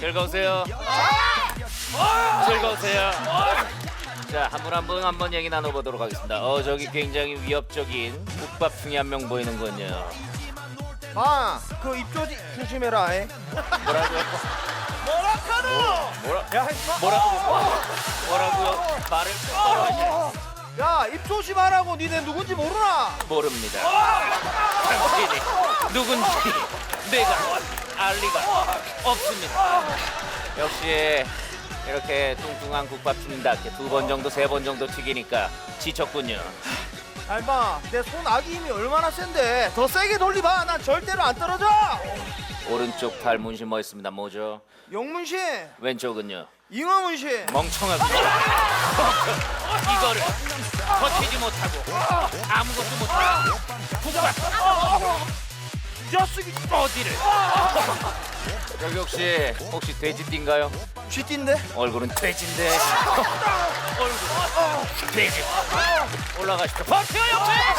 즐거우세요? 즐거우세요? 자, 한 분 한 분 한 번 얘기 나눠보도록 하겠습니다. 어, 저기 굉장히 위협적인 국밥 중에 한명 보이는군요. 아, 그 입조지 조심해라. 에. 뭐라고요? 뭐라카노? 뭐라, 야, 임마. 뭐라고요? 뭐라고요? 말을 똑바로 하시 야, 입 조심하라고. 니네 누군지 모르나? 모릅니다. 당신이 누군지 내가 알 리가 없습니다. 역시 이렇게 뚱뚱한 국밥집답게 두번 정도 세 번 정도 튀기니까 지쳤군요. 알마, 내 손 아기 힘이 얼마나 센데? 더 세게 돌리봐. 난 절대로 안 떨어져. 오른쪽 팔 문신 뭐 있습니다. 뭐죠? 영문신, 왼쪽은요? 잉어문신. 멍청하고 이거를 버티지 못하고 아무것도 못하고 국밥 이 자식이 어디를 여기 혹시 혹시 돼지띠인가요? 쥐띠인데? 얼굴은 돼지인데 얼굴 돼지 올라가시죠 버텨 옆